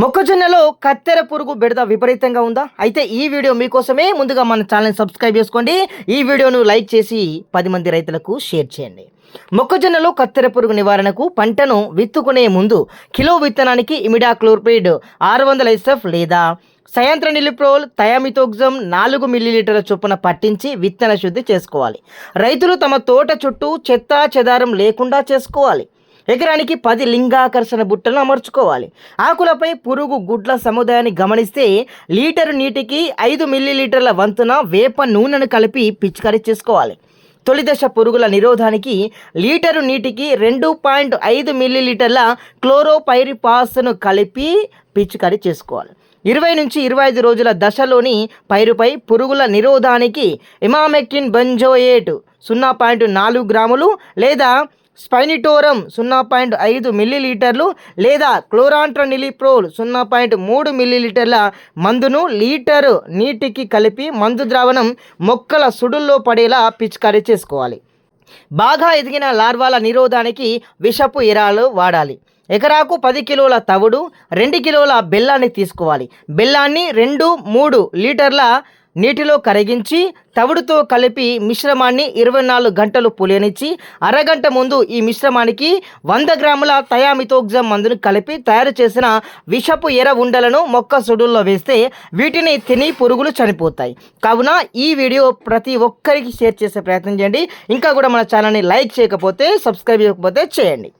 మొక్కజొన్నలో కత్తెర పురుగు బెడద విపరీతంగా ఉందా? అయితే ఈ వీడియో మీకోసమే ముందుగా మన ఛానల్ సబ్స్క్రైబ్ చేసుకోండి. ఈ వీడియోను లైక్ చేసి పది మంది రైతులకు షేర్ చేయండి. మొక్కజొన్నలో కత్తెర పురుగు నివారణకు పంటను విత్తుకునే ముందు కిలో విత్తనానికి ఇమిడాక్లోర్పిడ్ ఆరు వందల ఎస్ఎఫ్ లేదా సయంత్ర నిలిప్రోల్ థయామితోగ్జం నాలుగు మిల్లీలీటర్ల చొప్పున పట్టించి విత్తన శుద్ధి చేసుకోవాలి. రైతులు తమ తోట చుట్టూ చెత్త చెదారం లేకుండా చేసుకోవాలి. ఎకరానికి పది లింగాకర్షణ బుట్టలను అమర్చుకోవాలి. ఆకులపై పురుగు గుడ్ల సముదాయాన్ని గమనిస్తే లీటరు నీటికి ఐదు మిల్లీలీటర్ల వంతున వేప నూనెను కలిపి పిచికారీ చేసుకోవాలి. తొలిదశ పురుగుల నిరోధానికి లీటరు నీటికి రెండు పాయింట్ ఐదు మిల్లీలీటర్ల క్లోరోపైరిపాస్ను కలిపి పిచికారీ చేసుకోవాలి. ఇరవై నుంచి ఇరవై ఐదు రోజుల దశలోని పైరుపై పురుగుల నిరోధానికి ఇమామెక్టిన్ బెంజోయేట్ సున్నా పాయింట్ నాలుగు గ్రాములు లేదా స్పైనిటోరం సున్నా పాయింట్ ఐదు మిల్లీలీటర్లు లేదా క్లోరాంట్రనిలిప్రోల్ సున్నా పాయింట్ మూడు మిల్లీలీటర్ల మందును లీటరు నీటికి కలిపి మందు ద్రావణం మొక్కల సుడుల్లో పడేలా పిచికారీ చేసుకోవాలి. బాగా ఎదిగిన లార్వాల నిరోధానికి విషపు ఎరాలు వాడాలి. ఎకరాకు పది కిలోల తవుడు రెండు కిలోల బెల్లాన్ని తీసుకోవాలి. బెల్లాన్ని రెండు మూడు లీటర్ల నీటిలో కరిగించి తవుడుతో కలిపి మిశ్రమాన్ని ఇరవై నాలుగు గంటలు పులియనిచ్చి అరగంట ముందు ఈ మిశ్రమానికి వంద గ్రాముల థయామితోగ్జం మందును కలిపి తయారు చేసిన విషపు ఎర ఉండలను మొక్క సుడుల్లో వేస్తే వీటిని తిని పురుగులు చనిపోతాయి. కావున ఈ వీడియో ప్రతి ఒక్కరికి షేర్ చేసే ప్రయత్నం చేయండి. ఇంకా కూడా మన ఛానల్ని లైక్ చేయకపోతే సబ్స్క్రైబ్ చేయకపోతే చేయండి.